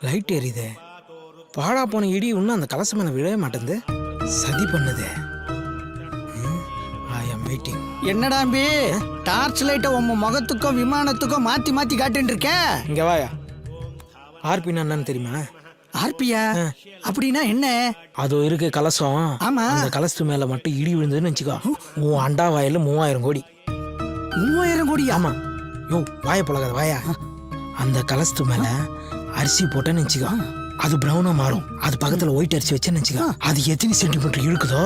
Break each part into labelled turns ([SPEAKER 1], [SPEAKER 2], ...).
[SPEAKER 1] Light எரியுதே. பாழா போன இடி இன்னும் அந்த கலசம் மேல விழவே மாட்டேங்குது. சதி பண்ணுதே. ஐ எம் வெயிட்டிங்
[SPEAKER 2] என்னடா அம்பி? டார்ச் லைட்டை உன் முகத்துக்கும் விமானத்துக்கும் மாத்தி மாத்தி காட்டின்னு இருக்க?
[SPEAKER 1] இங்க வாயா. ஆர்பின்னா என்னன்னு தெரியுமா?
[SPEAKER 2] ஆர்பியா? அப்படின்னா என்ன?
[SPEAKER 1] அது இருக்கு கலசம்.
[SPEAKER 2] ஆமா.
[SPEAKER 1] அந்த கலசத்து மேல மட்டும் இடி விழுந்ததுன்னு வச்சுக்கோ. உன் அண்டா வாயில மூவாயிரம் கோடி.
[SPEAKER 2] மூவாயிரம் கோடியா?
[SPEAKER 1] ஆமா. யோ வாய பழகாத வாயா. அந்த கலசத்து மேல அரிசி போட்டேன்னு வச்சுக்கோ. அது ப்ரௌனா மாறும். அது பக்கத்துல ஒயிட் அரிசி வச்சேன்னு வச்சுக்கோ. அது எத்தனை சென்டிமீட்டர் இழுக்குதோ?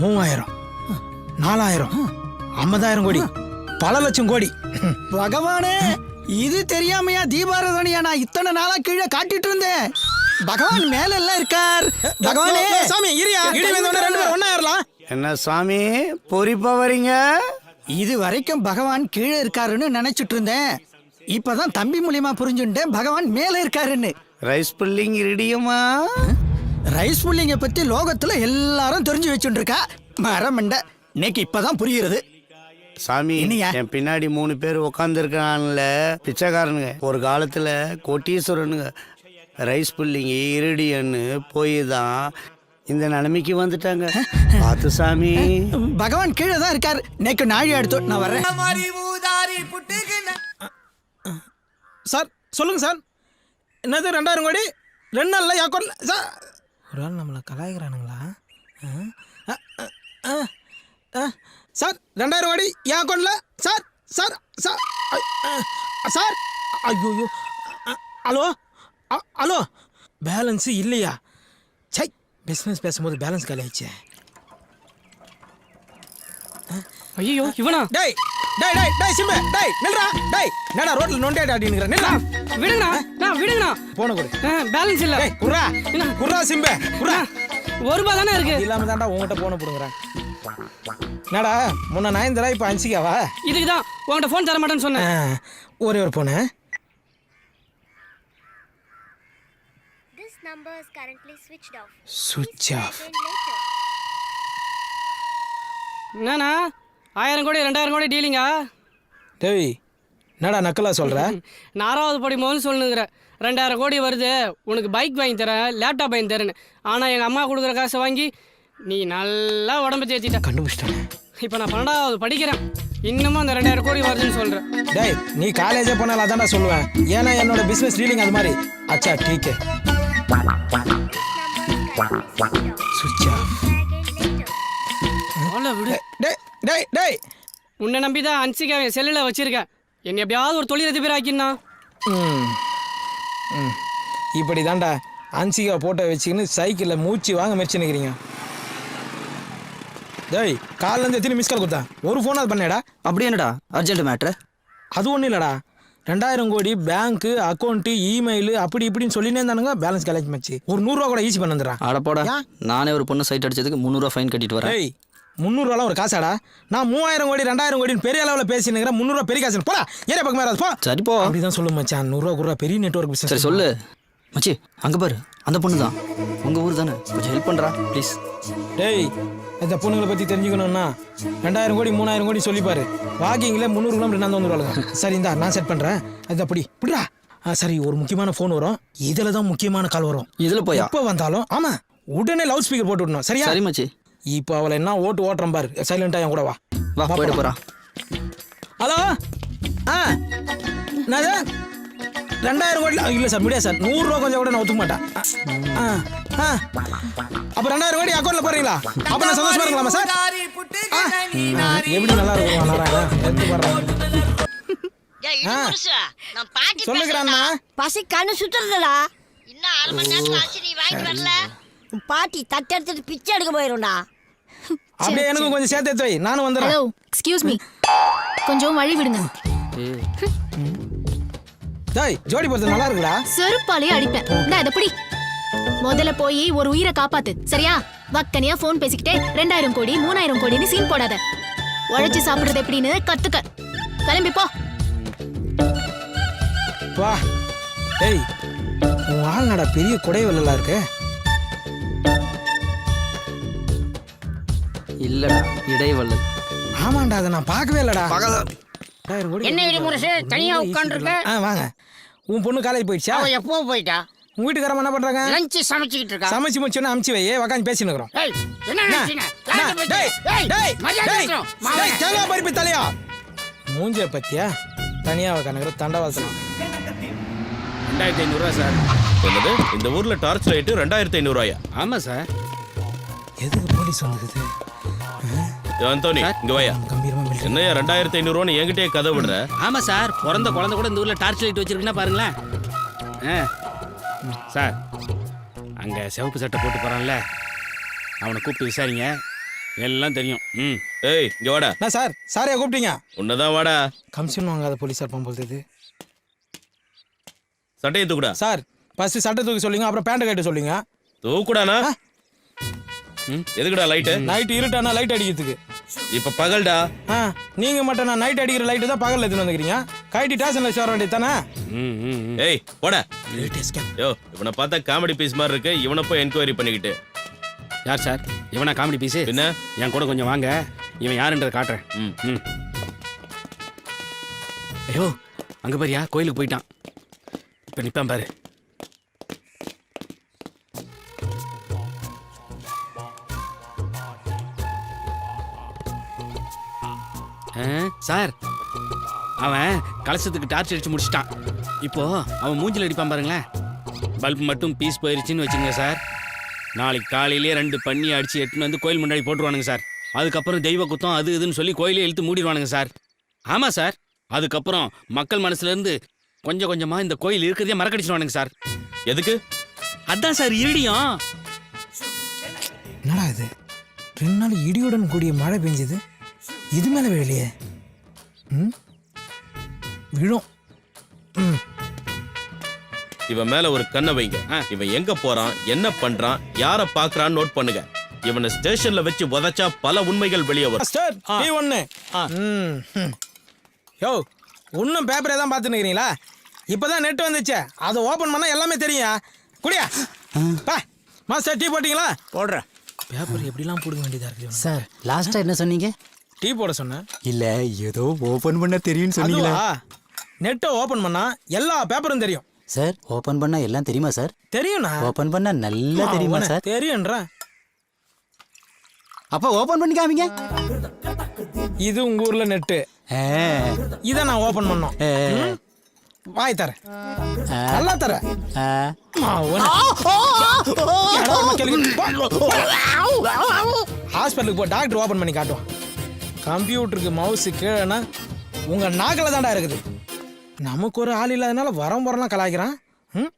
[SPEAKER 1] மூவாயிரம். நாலாயிரம். ஐம்பதாயிரம் கோடி. பல லட்சம் கோடி.
[SPEAKER 2] பகவானே இது தெரியாமையா தீபாரதனையா நான் இத்தனை நாளா கீழே காட்டிட்டு இருந்தேன். பகவான் மேல எல்லாம் இருக்கார். பகவானே
[SPEAKER 1] சாமி இரியா ரெண்டு பேரும் ஒண்ணா ஏறலாம்.
[SPEAKER 3] என்ன சாமி பொறிப்பா வரீங்க
[SPEAKER 2] இது வரைக்கும் பகவான் கீழே இருக்காருன்னு நினைச்சிட்டு இருந்தேன். இப்பதான் தம்பி மூலியமா புரிஞ்சுட்டேன் பகவான் மேல இருக்காருன்னு.
[SPEAKER 3] ரைஸ் புல்லிங் ரெடியுமா
[SPEAKER 2] ரைஸ் புல்லிங்க பத்தி லோகத்துல எல்லாரும் தெரிஞ்சு வச்சுட்டு இருக்கா மரமண்ட. இன்னைக்கு இப்பதான் புரியுறது.
[SPEAKER 3] சாமி? என் பின்னாடி மூணு பேர் உட்காந்துருக்கான்ல பிச்சைக்காரனுங்க. ஒரு காலத்துல கோட்டீஸ்வரனுங்க. ரைஸ் புல்லிங் இருடியன்னு போய் தான் இந்த நிலைமைக்கு வந்துட்டாங்க. பார்த்து சாமி.
[SPEAKER 2] பகவான் கீழே தான் இருக்காரு. நேக்கு நாழி எடுத்து நான் வர்றேன்.
[SPEAKER 1] சார் சொல்லுங்க சார். என்னது ரெண்டாயிரம் கோடி? ரெண்டு நாள்ல அக்கௌண்ட்ல சார். ஒரு ஆள் நம்மளை கலாய்க்கிறானுங்களா? ஆ? ஆ, ஆ, ஆ, ஆ. சார் ரெண்டாயிரம் கோடி என் அக்கௌண்ட்ல சார் சார் சார். ஆ, சார். ஐயோ ஹலோ? ஹலோ? பேலன்ஸு இல்லையா? சை பிஸ்னஸ் பேசும்போது பேலன்ஸ் காலி ஆயிடுச்சே.
[SPEAKER 4] ஐயோ இவனா?
[SPEAKER 1] டேய் டேய் டேய் டேய் சிம்பு டேய் நில்றா டேய் என்னடா ரோட்ல நொண்டே ஆடினுங்கற நில்றா.
[SPEAKER 4] விடுங்கண்ணா நான் விடுங்கண்ணா.
[SPEAKER 1] போன கொடு.
[SPEAKER 4] பேலன்ஸ் இல்ல.
[SPEAKER 1] டேய்
[SPEAKER 4] என்ன?
[SPEAKER 1] குர்ரா சிம்பு குர்ரா
[SPEAKER 4] ஒரு ரூபா தானே இருக்கு?
[SPEAKER 1] இல்லாம தான்டா உன்கிட்ட போன போடுங்கறேன். என்னடா முன்ன நயன்தரா இப்ப அஞ்சிக்காவா
[SPEAKER 4] இதுக்கு தான் உன்கிட்ட ஃபோன் தர மாட்டேன்னு சொன்னேன்
[SPEAKER 1] ஒரே ஒரு போன
[SPEAKER 5] This number is currently switched off. Again later.
[SPEAKER 4] என்னண்ணா? ஆயிரம் கோடி ரெண்டாயிரம் கோடி டீலிங்கா?
[SPEAKER 1] டேய் என்னடா நக்கலா சொல்ற?
[SPEAKER 4] நாலாவது படி முதல்ல சொல்லுங்கிற. ரெண்டாயிரம் கோடி வருது. உனக்கு பைக் வாங்கி தரேன் லேப்டாப் வாங்கி தரேன்னு. ஆனால் எங்கள் அம்மா கொடுக்குற காசை வாங்கி நீ நல்லா உடம்பு தேத்திட்ட.
[SPEAKER 1] கண்டுபிடிச்சிட்டானே
[SPEAKER 4] இப்போ நான் பன்னெண்டாவது படிக்கிறேன். இன்னமும் அந்த ரெண்டாயிரம் கோடி வருதுன்னு சொல்கிறேன்
[SPEAKER 1] டேய் நீ காலேஜே போனாலும் அதான்டா சொல்லுவேன். ஏன்னா என்னோட பிசினஸ் டீலிங் அது மாதிரி. அச்சா டீக்கே சுவிட்ச் ஆஃப்
[SPEAKER 4] அவ்வளோ விடு.
[SPEAKER 1] டேய் டேய் டேய்
[SPEAKER 4] உன்னை நம்பி தான் அன்சிகா என் செல்லில் வச்சிருக்கேன். என்னை எப்படியாவது ஒரு தொழிலதிபர் ஆக்கினா
[SPEAKER 1] ம் ம். இப்படி தான்டா அன்சிகா போட்டோ வச்சுக்கின்னு சைக்கிளில் மூச்சு வாங்க முயற்சி நிற்கிறீங்க டேய் காலிலேருந்து எத்தனை மிஸ் கால் கொடுத்தேன் ஒரு ஃபோன் அது பண்ணேடா.
[SPEAKER 6] அப்படி என்னடா? அர்ஜென்ட் மேட்ரு
[SPEAKER 1] அது ஒன்றும் இல்லைடா. ரெண்டாயிரம் கோடி பேங்க்கு அக்கௌண்ட்டு இமெயில் அப்படி இப்படின்னு சொல்லினே இருந்தானுங்க பேலன்ஸ் கலேஜ் மச்சு ஒரு நூறுரூவா கூட ஈஸி பண்ண வந்துடுறான்
[SPEAKER 6] அடப்போடா
[SPEAKER 1] ஏன்?
[SPEAKER 6] நானே ஒரு பொண்ணு சைட் அடிச்சதுக்கு முந்நூறுவா ஃபைன் கட்டிட்டு வரேன்.
[SPEAKER 1] டேய் முந்நூறுவாலாம் ஒரு காசாடா? நான் மூவாயிரம் கோடி ரெண்டாயிரம் கோடின்னு பெரிய அளவில் பேசினுங்கிறேன் முந்நூறுவா பெரிய காசு போடா ஏரியா பக்கம் மேலே போ.
[SPEAKER 6] சரி போ.
[SPEAKER 1] அப்படிதான் சொல்லு மச்சான். நூறுரூவா குருவா பெரிய நெட்ஒர்க் பிசினஸ்
[SPEAKER 6] சரி சொல்லு. மச்சி அங்க பாரு. அந்த பொண்ணு தான் உங்க ஊர் தானே. கொஞ்சம் ஹெல்ப் பண்றா ப்ளீஸ்
[SPEAKER 1] டேய் இந்த பொண்ணுங்களை பற்றி தெரிஞ்சுக்கணும்னா ரெண்டாயிரம் கோடி மூணாயிரம் கோடி சொல்லிப்பாரு. வாக்கிங்கில் முந்நூறு கிலோமீட்டர் நான் வந்துருவாங்க சரி இந்தா நான் செட் பண்ணுறேன் அது அப்படி இப்படிடா ஆ சரி ஒரு முக்கியமான ஃபோன் வரும். இதில் தான் முக்கியமான கால் வரும்.
[SPEAKER 6] இதுல போயா?
[SPEAKER 1] எப்போ வந்தாலும் ஆமாம் உடனே லவுட் ஸ்பீக்கர் போட்டு விடணும். சரியா?
[SPEAKER 6] சரி மச்சி.
[SPEAKER 1] இப்போ அவளை என்ன ஓட்டு ஓட்டுறேன் பாரு. சைலண்டா என் கூட வா.
[SPEAKER 6] வா போயிட்டு போறா.
[SPEAKER 1] ஹலோ? ஆ என்னது? ரெண்டாயிரம் கோடி இல்லை சார் முடியாது சார். நூறுரூவா கொஞ்சம் கூட நான் ஒத்துக்க மாட்டேன். ஆ ஆ. அப்போ ரெண்டாயிரம் கோடி அக்கௌண்ட்டில் போடுறீங்களா? அப்போ நான் சந்தோஷமா இருக்கலாமா சார்? ஆ, எப்படி நல்லா இருக்கும் எடுத்து பாடுறேன்
[SPEAKER 7] நான் பாட்டி
[SPEAKER 1] சொல்லுகிறான்னா
[SPEAKER 8] பசி கண்ணு சுத்துறதுடா
[SPEAKER 7] இன்னும் அரை மணி நேரத்துல ஆச்சு நீ வாங்கிட்டு வரல.
[SPEAKER 8] பாட்டி பிச்சை எடுக்க போயிரும்டா.
[SPEAKER 1] அப்படியே எனக்கும் கொஞ்சம் சேர்த்து எடுத்து வை. நானும் வந்துடுறேன்.
[SPEAKER 9] ஹலோ எக்ஸ்கியூஸ் மீ கொஞ்சம் வழி விடுங்க.
[SPEAKER 1] டேய் ஜோடி பொறுத்து நல்லா இருக்குடா.
[SPEAKER 9] செருப்பாலே அடிப்பேன். இந்தா இதை பிடி. முதல்ல போய் ஒரு உயிரை காப்பாத்து. சரியா? வக்கனியா ஃபோன் பேசிக்கிட்டே ரெண்டாயிரம் கோடி மூணாயிரம் கோடின்னு சீன் போடாத. உழைச்சு சாப்பிடுறது எப்படின்னு கத்துக்க. கிளம்பி போ.
[SPEAKER 1] வா. டேய் உன் ஆள் நட பெரிய குடைவெல்லாம் இருக்கு.
[SPEAKER 6] இல்லடா இடைவள்ளல்
[SPEAKER 1] ஆமாண்டா அதை நான் பார்க்கவே இல்லடா.
[SPEAKER 8] என்ன இடிமுரசு, தனியா
[SPEAKER 1] ரொம்ப easy
[SPEAKER 8] உட்கார்ந்திருக்க?
[SPEAKER 1] ஆ வாங்க. உன் பொண்ணு காலேஜ் போயிடுச்சா?
[SPEAKER 8] அவ எப்போ போயிட்டா?
[SPEAKER 1] உங்க வீட்டுக்காரமா என்ன பண்றாங்க?
[SPEAKER 8] லஞ்ச் சமைச்சுக்கிட்டு இருக்கா?
[SPEAKER 1] சமைச்சு முடிச்சோன்னு அமுச்சு வை.
[SPEAKER 8] இருக்கணும்.
[SPEAKER 1] டேய்,
[SPEAKER 8] மாவன்.
[SPEAKER 1] தேங்காய் பருப்பு தலையா? மூஞ்சிய பத்தியா? தனியா உக்காந்துக்கிற தண்டவாசனம்.
[SPEAKER 10] ரெண்டாயிரத்தி ஐநூறுரூவா சார்.
[SPEAKER 11] என்னது? இந்த ஊர்ல டார்ச் லைட் ரெண்டாயிரத்தி ஐநூறுவாயா?
[SPEAKER 10] ஆமாம் சார்.
[SPEAKER 1] எதுக்கு போலீஸ் வந்துக்குது?
[SPEAKER 11] அந்தோனி இங்க வாயா. என்னையா ரெண்டாயிரத்தி ஐநூறுவான்னு என்கிட்டயே கதை விடுற?
[SPEAKER 10] ஆமாம் சார் பிறந்த குழந்தை கூட இந்த ஊரில் டார்ச் லைட் வச்சிருக்குன்னா பாருங்களேன். ஆ. சார் அங்கே சிவப்பு சட்டை போட்டு போகிறான்ல அவனை கூப்பிட்டு விசாரிங்க. எல்லாம் தெரியும். ம்.
[SPEAKER 11] ஏய் இங்க வாடா.
[SPEAKER 1] என்ன சார்? சாரையா கூப்பிட்டீங்க?
[SPEAKER 11] உன்னதான் வாடா.
[SPEAKER 1] கமிஷன் வாங்காத போலீஸார் போகும்போது இது?
[SPEAKER 11] சட்டையை தூக்குடா.
[SPEAKER 1] சார் ஃபர்ஸ்ட் சட்டை தூக்கி சொல்லுங்க அப்புறம் பேண்ட் கட்ட சொல்லுங்க.
[SPEAKER 11] தூக்குடானா? எதுக்குடா லைட்டு
[SPEAKER 1] நைட் இருட்டானா லைட் அடிக்கிறதுக்கு?
[SPEAKER 11] இப்ப பகல்டா.
[SPEAKER 1] ஆ நீங்க மட்டும் நான் நைட் அடிக்கிற லைட்டு தான் பகல்ல எடுத்துன்னு வந்துக்கிறீங்க? கைட்டி ஸ்டேஷன்ல சேர வேண்டியது தானே?
[SPEAKER 10] ம் ம் ம்.
[SPEAKER 11] ஏய் போடா. யோ இவனை பார்த்தா காமெடி பீஸ் மாதிரி இருக்கு. இவனை போய் என்கொயரி பண்ணிக்கிட்டு.
[SPEAKER 10] யார் சார் இவனா காமெடி பீஸு
[SPEAKER 11] என்ன
[SPEAKER 10] என் கூட கொஞ்சம் வாங்க. இவன் யாருன்றதை காட்டுறேன்.
[SPEAKER 11] ம்.
[SPEAKER 10] ம். ஐயோ அங்கே பாரியா? கோயிலுக்கு போயிட்டான். இப்போ நிற்பான் பாரு. சார் அவன் கலசத்துக்கு டார்ச் அடிச்சு முடிச்சிட்டான். இப்போ அவன் மூஞ்சில் அடிப்பான் பாருங்களேன். பல்ப் மட்டும் பீஸ் போயிருச்சுன்னு வச்சுங்க சார். நாளைக்கு காலையிலே ரெண்டு பண்ணி அடிச்சு எட்டுன்னு வந்து கோயில் முன்னாடி போட்டுருவானுங்க சார். அதுக்கப்புறம் தெய்வ குத்தம் அது இதுன்னு சொல்லி கோயிலே இழுத்து மூடிடுவானுங்க சார். ஆமாம் சார். அதுக்கப்புறம் மக்கள் மனசுல இருந்து கொஞ்சம் கொஞ்சமாக இந்த கோயில் இருக்கிறதே மறக்கடிச்சிடுவானுங்க சார்.
[SPEAKER 11] எதுக்கு?
[SPEAKER 10] அதான் சார் இருடியும்.
[SPEAKER 1] என்னடா இது? ரெண்டு நாள் இடியுடன் கூடிய மழை பெஞ்சது. இது மேல விழலையே. ம்? விழும். ம்.
[SPEAKER 11] இவன் மேல ஒரு கண்ணை வைங்க.
[SPEAKER 10] ஆ.
[SPEAKER 11] இவன் எங்க போறான்? என்ன பண்றான்? யார பாக்குறான்னு நோட் பண்ணுங்க. இவனை ஸ்டேஷன்ல வச்சு உதைச்சா பல உண்மைகள் வெளியே வரும்.
[SPEAKER 1] மாஸ்டர் நீ ம். யோ இன்னும் பேப்பரே தான் பார்த்துன்னு இருக்கிறீங்களா? இப்போ தான் நெட் வந்துச்சே. அதை ஓப்பன் பண்ணால் எல்லாமே தெரியும். குடியா. பா மாஸ்டர் டீ போட்டிங்களா?
[SPEAKER 2] போடுறேன்.
[SPEAKER 1] பேப்பர் எப்படிலாம் போடுங்க வேண்டியதாக இருக்குது
[SPEAKER 6] சார் லாஸ்ட்டாக என்ன சொன்னீங்க?
[SPEAKER 1] டீ போட சொன்னேன்.
[SPEAKER 6] இல்லை ஏதோ ஓப்பன் பண்ண தெரியும்னு
[SPEAKER 1] அதுவா? நெட்டை ஓப்பன் பண்ணால் எல்லா பேப்பரும் தெரியும்.
[SPEAKER 6] சார் ஓப்பன் பண்ணா எல்லாம் தெரியுமா சார்?
[SPEAKER 1] தெரியும்ண்ணா.
[SPEAKER 6] ஓப்பன் பண்ணா நல்லா தெரியுமா சார்?
[SPEAKER 1] தெரியும்ன்றா.
[SPEAKER 6] அப்போ ஓப்பன் பண்ணி காமிங்க
[SPEAKER 1] இது உங்க ஊர்ல நெட்டு. இதை நான் ஓபன் பண்ணோம்? வாய் தரேன்
[SPEAKER 6] ஆ,
[SPEAKER 1] நல்லா தரேன்
[SPEAKER 6] ஆ.
[SPEAKER 1] ஹாஸ்பிட்டலுக்கு போ டாக்டர் ஓபன் பண்ணி காட்டுவான். கம்ப்யூட்டருக்கு மவுஸ் கீழேனா உங்கள் நாக்கில் தாண்டா இருக்குது நமக்கு ஒரு ஆள் இல்லாதனால வரம் வரலாம் கலாய்க்கிறான் ம்?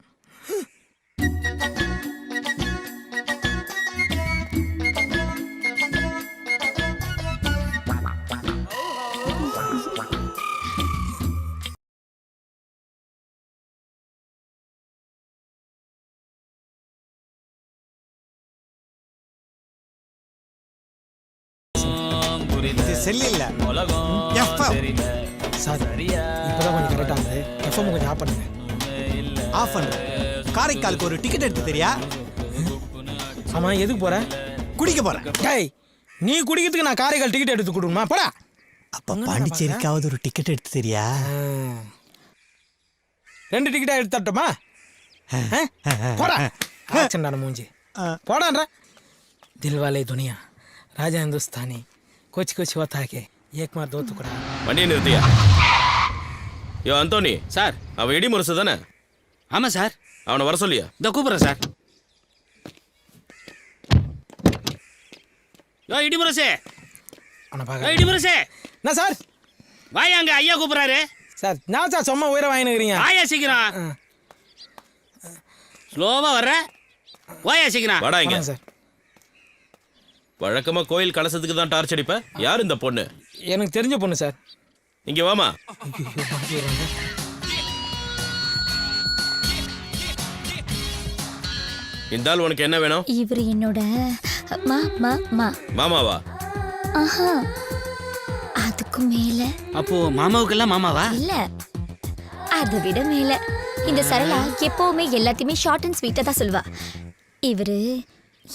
[SPEAKER 2] இது செல் இல்ல
[SPEAKER 1] எஃப்எம் எஃப்எம் கொஞ்சம் ஆஃப்
[SPEAKER 2] காரைக்காலுக்கு ஒரு டிக்கெட் எடுத்து தெரியா?
[SPEAKER 1] ஆமா எதுக்கு போற?
[SPEAKER 2] குடிக்க போற
[SPEAKER 1] டேய் நீ குடிக்கிறதுக்கு நான் காரைக்கால் டிக்கெட் எடுத்து கொடுமா போடா.
[SPEAKER 2] அப்போ பாண்டிச்சேரிக்காவது ஒரு டிக்கெட் எடுத்து தெரியா?
[SPEAKER 1] ரெண்டு டிக்கெட்டாக எடுத்து தட்டோமா போடா. மூஞ்சி. போடான்ற. தில்வாலே துனியா. ராஜா இந்துஸ்தானி. கொச்சு கொச்சு ಹೊತ್ತಾಕಿ ಏಕ್ ಮಾಡಿ ದೋತು வண்டி
[SPEAKER 11] வண்டியை நிறுத்தியா? யோ அந்தோனி
[SPEAKER 10] சார்.
[SPEAKER 11] அவன் இடி முரசு தானே?
[SPEAKER 10] ஆமாம் சார்.
[SPEAKER 11] அவனை வர சொல்லியா?
[SPEAKER 10] இதோ கூப்பிட்றேன் சார். யோ இடி முரசே.
[SPEAKER 1] அவனை
[SPEAKER 10] யோ
[SPEAKER 1] பார்க்க
[SPEAKER 10] இடி முரசே.
[SPEAKER 1] என்ன சார்?
[SPEAKER 10] வாயா அங்கே ஐயா கூப்பிடுறாரு.
[SPEAKER 1] சார் நான் சார் சும்மா உயிரை வாங்கினுக்கிறீங்க
[SPEAKER 10] வாயா சீக்கிரம். ஸ்லோவா வர்ற. வாயா சீக்கிரம்.
[SPEAKER 11] வாடா இங்க.
[SPEAKER 1] சார்.
[SPEAKER 11] வழக்கமா கோயில் கலசத்துக்கு தான் டார்ச் அடிப்ப? யார் இந்த பொண்ணு?
[SPEAKER 1] எனக்கு தெரிஞ்ச பொண்ணு சார்.
[SPEAKER 11] இங்க வாமா. இந்த ஆள் உனக்கு என்ன வேணும்?
[SPEAKER 5] இவர் என்னோட மா மா மா.
[SPEAKER 11] மாமாவா?
[SPEAKER 5] ஆஹா. அதுக்கு மேல.
[SPEAKER 10] அப்போ மாமாவுக்கெல்லாம் மாமாவா?
[SPEAKER 5] இல்ல. அதை விட மேல. இந்த சரளா எப்பவுமே எல்லாத்தையுமே ஷார்ட் அண்ட் ஸ்வீட்டா தான் சொல்வா. இவரு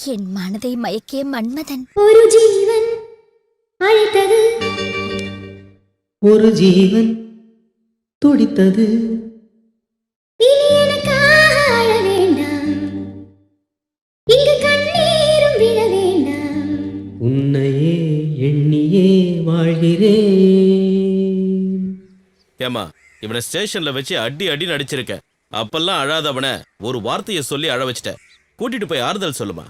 [SPEAKER 5] என் மனதை மயக்கிய மன்மதன். ஒரு ஜீவன் அழைத்தது.
[SPEAKER 12] ஒரு ஜீவன் துடித்தது. உன்னையே எண்ணியே வாழ்கிறேன்.
[SPEAKER 11] ஏமா இவனை ஸ்டேஷன்ல வச்சு அடி அடி நடிச்சிருக்க. அப்பெல்லாம் அழாதவன ஒரு வார்த்தையை சொல்லி அழ வச்சிட்ட. கூட்டிட்டு போய் ஆறுதல் சொல்லுமா?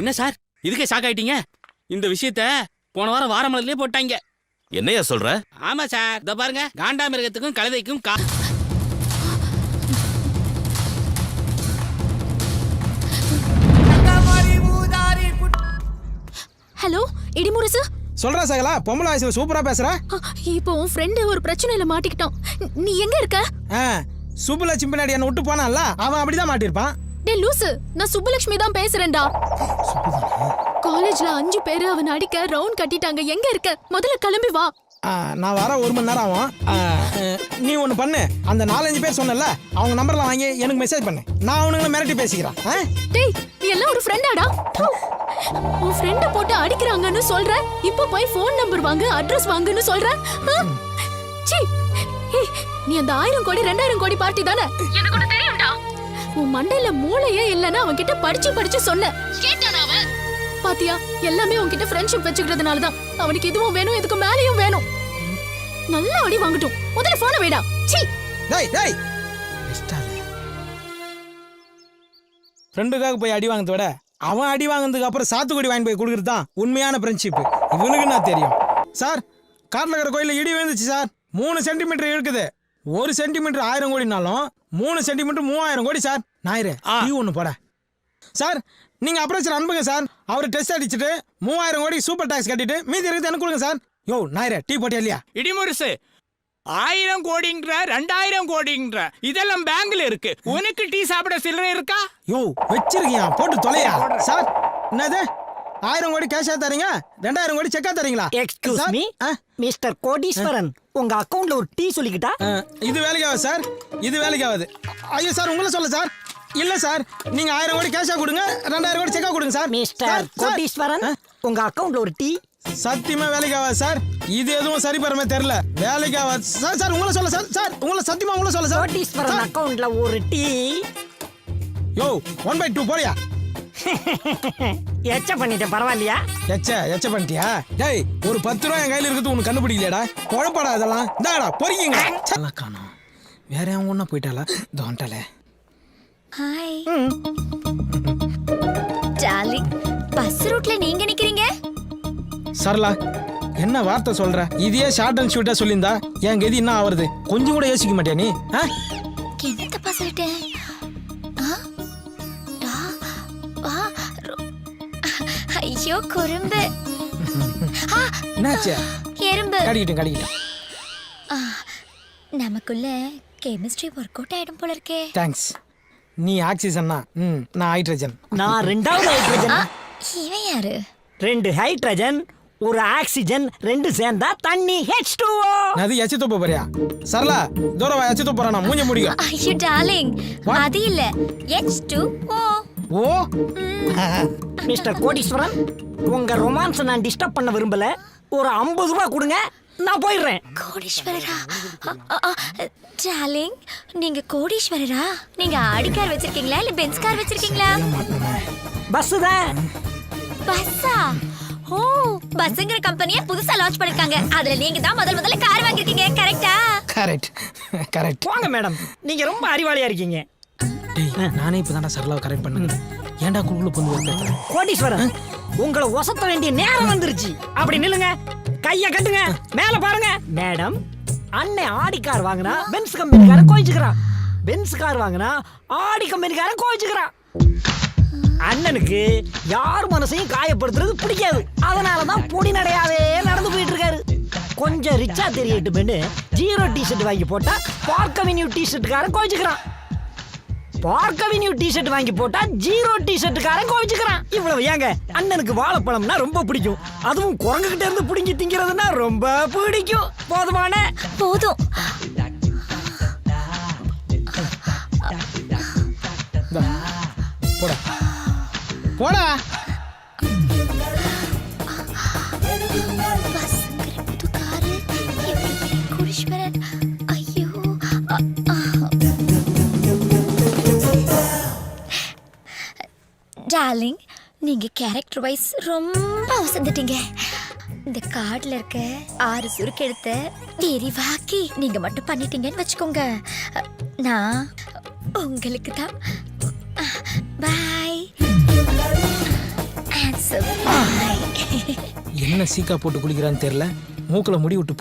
[SPEAKER 10] என்ன சார்? இதுக்கே ஷாக் ஆயிட்டீங்க? இந்த விஷயத்த போன வாரம் வாரமலர்லயே போட்டாங்க.
[SPEAKER 11] என்னையா சொல்ற?
[SPEAKER 10] ஆமா சார். இதோ பாருங்க காண்டாமிருகத்துக்கும் கழுதைக்கும் கா
[SPEAKER 9] ஹலோ இடிமுரசு
[SPEAKER 1] சொல்றா சகலா பொம்பளை வயசுல சூப்பரா பேசுற.
[SPEAKER 9] இப்போ உன் ஃப்ரெண்டு ஒரு பிரச்சனையில மாட்டிக்கிட்டான். நீ- எங்க இருக்க?
[SPEAKER 1] சுப்புலட்சுமி பின்னாடி என்ன விட்டு போனான்ல அவன் அப்படிதான் மாட்டிருப்பான்
[SPEAKER 9] டே லூசு நான் சுப்புலட்சுமி தான் பேசுறேன்டா. காலேஜ்ல அஞ்சு பேரு அவன் அடிக்க ரவுண்ட் கட்டிட்டாங்க. எங்க இருக்க? முதல்ல கிளம்பி வா.
[SPEAKER 1] நான் வர ஒரு மணி நேரம் ஆகும். நீ ஒன்று பண்ணு. அந்த நாலஞ்சு பேர் சொன்னல அவங்க நம்பர்லாம் வாங்கி எனக்கு மெசேஜ் பண்ணு. நான் அவனுங்களை மிரட்டி பேசிக்கிறேன்?
[SPEAKER 9] டேய் நீ எல்லாம் ஒரு ஃப்ரெண்டாடா உன் ஃப்ரெண்ட போட்டு அடிக்கிறாங்கன்னு சொல்ற? இப்போ போய் ஃபோன் நம்பர் வாங்கு அட்ரஸ் வாங்குன்னு சொல்ற? சீ நீ அந்த ஆயிரம் கோடி ரெண்டாயிரம் கோடி பார்ட்டி தானே? எனக்கு ஒண்ணு தெரியும்டா. உன் மண்டையில மூளையே இல்லைன்னா அவன் கிட்ட படிச்சு படிச்சு சொன்ன. பாத்தியா எல்லாமே உன்கிட்ட ஃப்ரெண்ட்ஷிப் வச்சுக்கிறதுனால தான். அவனுக்கு இதுவும் வேணும் இதுக்கு மேலேயும் வேணும். நல்லா அடி வாங்கட்டும். முதல்ல போனை வைடா. சீ
[SPEAKER 1] டேய் டேய்! ஃப்ரெண்டுக்காக போய் அடி வாங்குறத விட அவன் அடி வாங்கினதுக்கு அப்புறம் சாத்துக்குடி வாங்கி போய் கொடுக்குறது தான் உண்மையான ஃப்ரெண்ட்ஷிப் இவனுக்கு நான் தெரியும்? சார் காட்டில் இருக்கிற கோயிலில் இடி விழுந்துச்சு சார். மூணு சென்டிமீட்டர் இருக்குது ஒரு சென்டிமீட்டர் ஆயிரம் கோடினாலும் மூணு சென்டிமீட்டர் மூவாயிரம் கோடி சார். ஞாயிறு. டீ ஒன்று போட. சார் நீங்கள் அப்ரோச்சர் அனுப்புங்க சார். அவர் டெஸ்ட் அடிச்சுட்டு மூவாயிரம் கோடி சூப்பர் டாக்ஸ் கட்டிட்டு மீதி இருக்கிறது எனக்கு கொடுங்க சார். யோ ஞாயிறு டீ போட்டியா இல்லையா?
[SPEAKER 12] இடிமுரசு ஆயிரம் கோடிங்கிற ரெண்டாயிரம் கோடிங்கிற இதெல்லாம் பேங்க்ல இருக்கு. உனக்கு டீ சாப்பிட சில்லறை இருக்கா?
[SPEAKER 1] யோ வச்சிருக்கியா? போட்டு தொலையா? சார் என்னது? ஆயிரம் கோடி கேஷா தரீங்க? ரெண்டாயிரம் கோடி செக்கா தரீங்களா?
[SPEAKER 2] எக்ஸ்கியூஸ் மீ
[SPEAKER 1] ஆ,
[SPEAKER 2] மிஸ்டர் கோடீஸ்வரன் உங்க அக்கவுண்ட்ல ஒரு டீ சொல்லிக்கிட்டா?
[SPEAKER 1] இது வேலைக்கு ஆகுது சார்? இது வேலைக்கு ஆகுது ஐயோ சார் உங்களை சொல்ல சார். இல்ல சார். நீங்க ஆயிரம் கோடி கேஷா கொடுங்க ரெண்டாயிரம் கோடி செக்கா கொடுங்க சார்.
[SPEAKER 2] மிஸ்டர். கோடீஸ்வரன் உங்க அக்கவுண்ட்ல ஒரு டீ
[SPEAKER 1] சத்தியமா வேலைக்கு ஆகாது சார். இது எதுவும் சரி பெறமே தெரியல. வேலைக்கு ஆகாது. சார் சார் உங்களை சொல்ல சார் சார் உங்களை சத்தியமா உங்களை சொல்ல சார்.
[SPEAKER 2] கோடீஸ்வரன்
[SPEAKER 1] சார்.
[SPEAKER 2] அக்கவுண்ட்ல ஒரு டீ.
[SPEAKER 1] யோ ஒன் பை டூ போறியா?
[SPEAKER 2] எச்ச பண்ணிட்டேன் பரவாயில்லையா?
[SPEAKER 1] எச்ச எச்ச பண்ணிட்டியா? டேய் ஒரு பத்து ரூபா என் கையில இருக்குது உனக்கு கண்டுபிடிக்கலையாடா? குழப்படா இதெல்லாம். இந்தாடா பொறிக்கிங்க. நல்லா காணோம். வேற எவன் ஒன்றா போயிட்டாளா? தோண்டாலே
[SPEAKER 5] ஹாய் டார்லிங் பஸ் ரூட்ல நீங்க நிக்கிறீங்க?
[SPEAKER 1] சரலா என்ன வார்த்தை சொல்ற? இதையே ஷார்ட் அண்ட் ஷூட்டா சொல்லியிருந்தா என் கதி என்ன ஆவறது? கொஞ்சம் கூட யோசிக்க மாட்டியா நீ? ஆ?
[SPEAKER 5] என்னத்தப்பா சொல்லிட்டேன்? ஆ? டா, ஆ, ரொ- ஐயோ குறும்பு.
[SPEAKER 1] என்னாச்சு?
[SPEAKER 5] எறும்பு.
[SPEAKER 1] கடிக்கிட்டேன் கடிக்கிட்டேன்
[SPEAKER 5] நமக்குள்ள கெமிஸ்ட்ரி ஒர்க் அவுட் ஆயிடும் போல இருக்கே.
[SPEAKER 1] தேங்க்ஸ் நீ ஆக்சிஜன்னா ம் நான் ஹைட்ரஜன்
[SPEAKER 2] நான் ரெண்டாவது ஹைட்ரஜன்
[SPEAKER 5] இவன் யாரு?
[SPEAKER 2] ரெண்டு ஹைட்ரஜன் ஒரு ஆக்சிஜன் ரெண்டு சேர்ந்தா தண்ணி ஹெச் டூ
[SPEAKER 1] அது எச்சு துப்ப போறியா? சரலா தூரவா எச்சு துப்ப போறானா மூஞ்ச முடியும்
[SPEAKER 5] ஐயோ டார்லிங் அது இல்ல. H two O?
[SPEAKER 1] ஓ
[SPEAKER 2] மிஸ்டர் கோடீஸ்வரன் உங்க ரொமான்ஸ் நான் டிஸ்டர்ப் பண்ண விரும்பல. ஒரு ஐம்பது ரூபாய் கொடுங்க நான் போயிடுறேன்.
[SPEAKER 5] கோடீஸ்வரரா? டார்லிங் நீங்க கோடீஸ்வரரா? நீங்க ஆடி கார் வச்சிருக்கீங்களா இல்ல பென்ஸ் கார் வச்சிருக்கீங்களா?
[SPEAKER 2] பஸ் தான்
[SPEAKER 5] பஸ்ஸா? ஓ பஸ்ங்கிற கம்பெனியை புதுசா லான்ச் பண்ணிருக்காங்க. அதுல நீங்க தான் முதல் முதல்ல கார் வாங்கிருக்கீங்க கரெக்டா
[SPEAKER 1] கரெக்ட் கரெக்ட்
[SPEAKER 2] போங்க மேடம் நீங்க ரொம்ப அறிவாளியா இருக்கீங்க.
[SPEAKER 1] டேய் நானே இப்பதான்டா சரளாவை கரெக்ட் பண்ணுங்க ஏன்டா குழுக்குள்ள பொந்து வைக்க
[SPEAKER 2] கோடீஸ்வரன் உங்களை ஒசத்த வேண்டிய நேரம் வந்துருச்சு. அப்படி நில்லுங்க. கைய கட்டுங்க. மேல பாருங்க. மேடம் அண்ணன் ஆடி கார் வாங்கினா பென்ஸ் கம்பெனிக்காரன் கோவிச்சுக்கிறான். பென்ஸ் கார் வாங்கினா ஆடி கம்பெனிக்காரன் கோவிச்சுக்கிறான். அண்ணனுக்கு யார் மனசையும் காயப்படுத்துறது பிடிக்காது. அதனால தான் பொடி நடையாவே நடந்து போயிட்டு இருக்காரு கொஞ்சம் ரிச்சா தெரியட்டுமென்னு ஜீரோ டிஷர்ட் வாங்கி போட்டா பார்க் அவென்யூ டிஷர்ட்டுக்காரன் கோவிச்சுக்கிறான். பார்க் அவென்யூ டிஷர்ட் வாங்கி போட்டா ஜீரோ டிஷர்ட்டுக்காரன் கோவிச்சுக்கிறான். இவ்வளவு ஏங்க? அண்ணனுக்கு வாழைப்பழம்னா ரொம்ப பிடிக்கும். அதுவும் குரங்குகிட்ட இருந்து பிடிங்கி திங்கிறதுனா ரொம்ப பிடிக்கும். போதுமான?
[SPEAKER 5] போதும்.
[SPEAKER 1] போடா.
[SPEAKER 5] டார்லிங் நீங்க கேரக்டர் வைஸ் ரொம்ப வசந்துட்டீங்க இந்த கார்டுல இருக்க ஆறு சுருக்கு எடுத்த விரிவாக்கி நீங்க மட்டும் பண்ணிட்டீங்கன்னு வச்சுக்கோங்க. நான் உங்களுக்கு தான் பாய்
[SPEAKER 1] என்ன சீக்கா போட்டு குளிக்கிறான்னு தெரியல? மூக்கில் முடி விட்டு